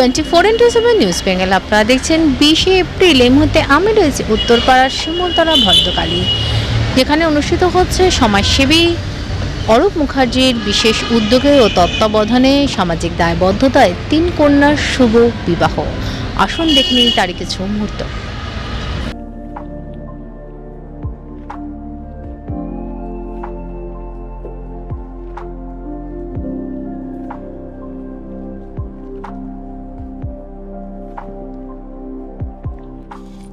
Twenty four into seven news Bengal আপনারা দেখছেন বিশে এপ্রিল। এই মুহূর্তে আমি রয়েছি উত্তরপাড়ার শিমুলতলা ভদ্রকালী। যেখানে অনুষ্ঠিত হচ্ছে সমাজসেবী অরূপ মুখার্জির বিশেষ উদ্যোগে ও তত্ত্বাবধানে সামাজিক দায়বদ্ধতায় তিন কন্যার শুভ বিবাহ। আসুন দেখে নিন তারই কিছু মুহূর্ত।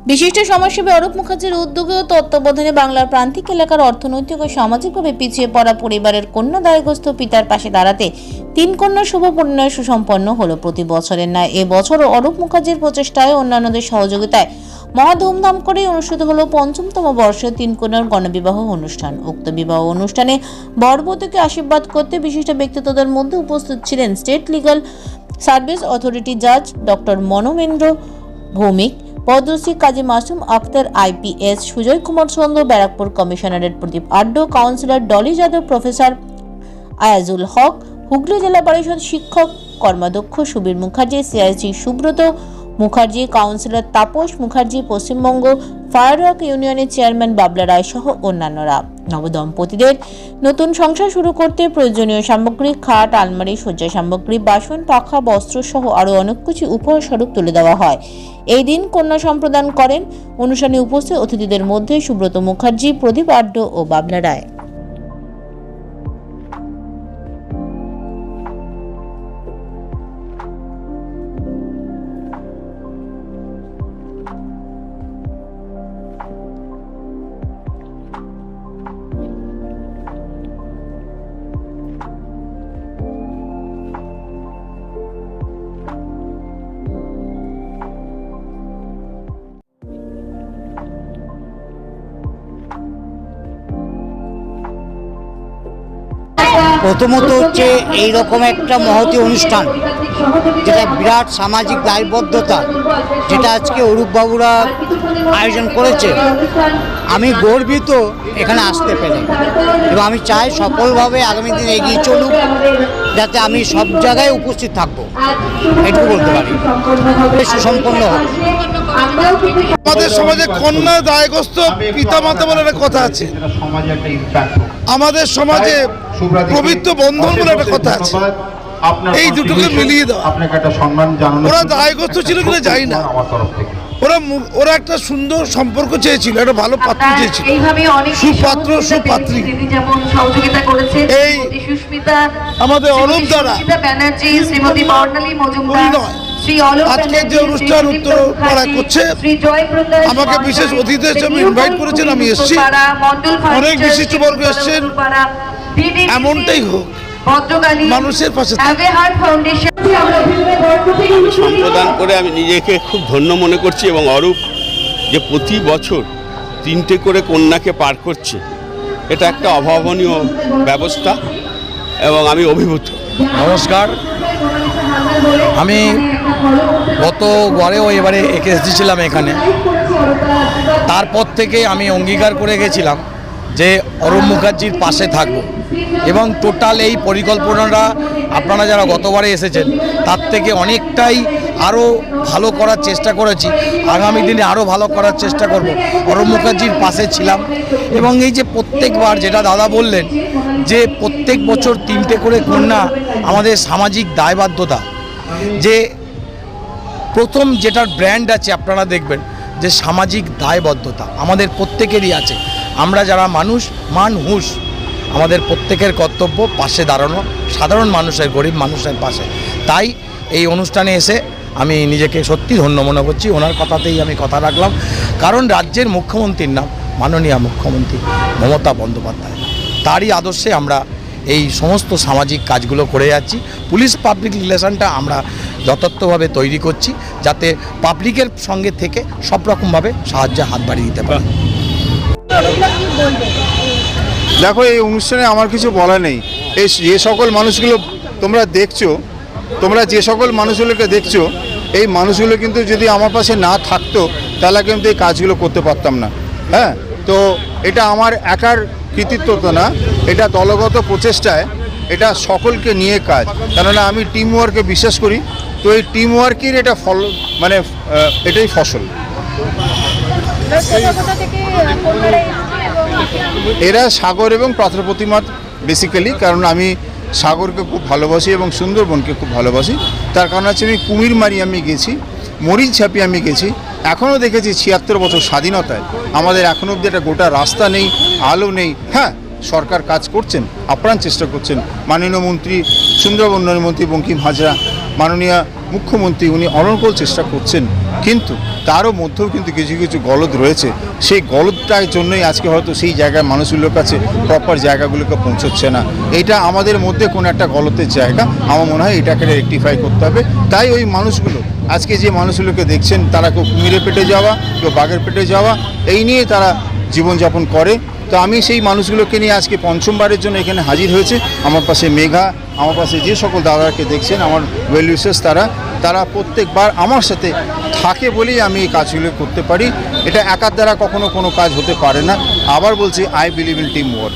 বিশিষ্ট সমাজসেবী অরূপ মুখার্জির উদ্যোগে ও তত্ত্বাবধানে বাংলার প্রান্তিক এলাকার অর্থনৈতিক ও সামাজিকভাবে পিছিয়ে পড়া পরিবারের কন্যা দায়গ্রস্ত পিতার পাশে দাঁড়াতে তিন কন্যা শুভ পরিণয় সুসম্পন্ন হলো প্রতি বছরের ন্যায়। এবছর অরূপ মুখার্জির প্রচেষ্টায় অন্যান্যদের সহযোগিতায় মহা ধুমধাম করে অনুষ্ঠিত হলো পঞ্চমতম বর্ষের তিন কন্যার গণবিবাহ অনুষ্ঠান। উক্ত বিবাহ অনুষ্ঠানে বরবধূকে আশীর্বাদ করতে বিশিষ্ট ব্যক্তিত্বদের মধ্যে উপস্থিত ছিলেন স্টেট লিগাল সার্ভিস অথরিটি জাজ doctor Monomendra Bhowmik. Padma Shri Kazi Masum Akhtar IPS Sujoy Kumar Chandra Barrackpore commissionerate Pradip আড্ড, councillor Dolly Yadav, professor Ayazul Haque, Hooghly জেলা পরিষদ শিক্ষক কর্মাধ্যক্ষ Subir Mukherjee, CIC Subrata Mukherjee, councillor Tapas Mukherjee, Paschimbanga firework ইউনিয়নের chairman বাবলা রায় সহ অন্যান্যরা। নবদম্পতিদের। নতুন সংসার শুরু করতে প্রয়োজনীয় সামগ্রী, খাট, আলমারি, শয্যা সামগ্রী, বাসন, পাখা, বস্ত্র সহ আরও অনেক কিছু উপহার স্বরূপ তুলে দেওয়া হয়। এই দিন কন্যা সম্প্রদান করেন। অনুষ্ঠানে উপস্থিত অতিথিদের মধ্যে সুব্রত মুখার্জি, প্রদীপ আড্ড ও বাবলা রায়। প্রথমত হচ্ছে এই রকম একটা মহতি অনুষ্ঠান, যেটা বিরাট সামাজিক দায়বদ্ধতা, যেটা আজকে অরূপবাবুরা আয়োজন করেছে। আমি গর্বিত এখানে আসতে পেরে। এবং আমি চাই সফলভাবে আগামী দিন এগিয়ে চলুক, যাতে আমি সব জায়গায় উপস্থিত থাকব। এটুকু বলতে পারি। সুসম্পন্ন হোক। আমাদের সমাজে কন্যা দায়গ্রস্ত পিতামাতা বলে একটা কথা আছে। আমাদের সমাজে পবিত্র বন্ধন বলে একটা কথা আছে এই দুটোকে মিলিয়ে দেওয়া। আপনাকে একটা সম্মান জানানো ওরা দায়গ্রস্ত ছিল কিনা জানি না। আমার তরফ থেকে ওরা ওরা একটা সুন্দর সম্পর্ক চেয়েছিল একটা ভালো পাত্র চেয়েছিল সুপাত্র, সুপাত্রী। যেমন সহযোগিতা করেছেন এই সুস্মিতা আমাদের অরূপ দ্বারা আজকে যে অনুষ্ঠান উত্তর পাড়ায় করছে, আমাকে বিশেষ অতিথি হিসেবে শ্রী করেছেন, আমি এসেছি। অনেক বিশিষ্টবর্গ এসছেন। এমনটাই হোক মানুষের পাশে সম্প্রদান করে আমি নিজেকে খুব ধন্য মনে করছি এবং অরূপ যে প্রতি বছর তিনটে করে কন্যাকে পার করছে এটা একটা অভাবনীয় ব্যবস্থা এবং আমি অভিভূত। নমস্কার। আমি গত গড়েও এবারে একে এসেছিলাম এখানে। তারপর থেকে আমি অঙ্গীকার করে গেছিলাম। যে অরুণ মুখার্জির পাশে থাকব। এবং টোটাল এই পরিকল্পনাটা আপনারা যারা গতবারে এসেছেন, তার থেকে অনেকটাই আরও ভালো করার চেষ্টা করেছি। আগামী দিনে আরও ভালো করার চেষ্টা করব। অরুণ মুখার্জির পাশে ছিলাম। এবং এই যে প্রত্যেকবার যেটা দাদা বললেন, যে প্রত্যেক বছর তিনটে করে কন্যা আমাদের সামাজিক দায়বদ্ধতা, যে প্রথম যেটার ব্র্যান্ড আছে আপনারা দেখবেন, যে সামাজিক দায়বদ্ধতা আমাদের প্রত্যেকেরই আছে। আমরা যারা মানুষ মান হুঁশ আমাদের প্রত্যেকের কর্তব্য পাশে দাঁড়ানো, সাধারণ মানুষের, গরিব মানুষের পাশে। তাই এই অনুষ্ঠানে এসে আমি নিজেকে সত্যি ধন্য মনে করছি। ওনার কথাতেই আমি কথা রাখলাম। কারণ রাজ্যের মুখ্যমন্ত্রীর নাম মাননীয় মুখ্যমন্ত্রী মমতা বন্দ্যোপাধ্যায়। তারই আদর্শে আমরা এই সমস্ত সামাজিক কাজগুলো করে যাচ্ছি। পুলিশ পাবলিক রিলেশনটা আমরা যথার্থভাবে তৈরি করছি যাতে পাবলিকের সঙ্গে থেকে সব রকমভাবে সাহায্যে হাত বাড়িয়ে দিতে পারে। দেখো, এই অনুষ্ঠানে আমার কিছু বলা নেই। এই যে সকল মানুষগুলো তোমরা দেখছ, তোমরা যে সকল মানুষগুলোকে দেখছ, এই মানুষগুলো কিন্তু যদি আমার পাশে না থাকতো, তাহলে কিন্তু এই কাজগুলো করতে পারতাম না। হ্যাঁ? তো এটা আমার একার কৃতিত্ব তো না, এটা দলগত প্রচেষ্টায় এটা সকলকে নিয়ে কাজ। কেননা আমি টিম ওয়ার্কে বিশ্বাস করি, তো এই টিম ওয়ার্কের এটা ফল মানে এটাই ফসল। এরা সাগর এবং পাত্র প্রতিমা বেসিক্যালি কারণ আমি সাগরকে খুব ভালোবাসি এবং সুন্দরবনকে খুব ভালোবাসি। তার কারণ হচ্ছে আমি কুমিরমারি আমি গেছি, মরিচ ছাপি আমি গেছি। এখনও দেখেছি ছিয়াত্তর বছর স্বাধীনতায়। আমাদের এখনও অবধি একটা গোটা রাস্তা নেই, আলো নেই। হ্যাঁ সরকার কাজ করছেন, আপ্রাণ চেষ্টা করছেন। মাননীয় মন্ত্রী, সুন্দরবন উন্নয়ন মন্ত্রী বঙ্কিম হাজরা, মাননীয় মুখ্যমন্ত্রী, উনি অনর্গল চেষ্টা করছেন। কিন্তু তারও মধ্যেও কিন্তু কিছু কিছু গলদ রয়েছে। সেই গলদটার জন্যই আজকে হয়তো সেই জায়গায় মানুষগুলোর কাছে প্রপার জায়গাগুলোকে পৌঁছচ্ছে না। এটা আমাদের মধ্যে কোনো একটা গলতের জায়গা। আমার মনে হয় এটাকে রেকটিফাই করতে হবে। তাই ওই মানুষগুলো, আজকে যে মানুষগুলোকে দেখছেন, তারা কেউ কুমিরে পেটে যাওয়া, কেউ বাঘের পেটে যাওয়া, এই নিয়ে তারা জীবনযাপন করে। তো আমি সেই মানুষগুলোকে নিয়ে আজকে পঞ্চমবারের জন্য এখানে হাজির হয়েছে। আমার পাশে মেঘা, আমার পাশে যে সকল দাদাকে দেখছেন, আমার ওয়েল তারা তারা প্রত্যেকবার আমার সাথে থাকে বলেই আমি এই কাজগুলো করতে পারি। এটা একার দ্বারা কখনো কোনো কাজ হতে পারে না। আবার বলছি I believe in team work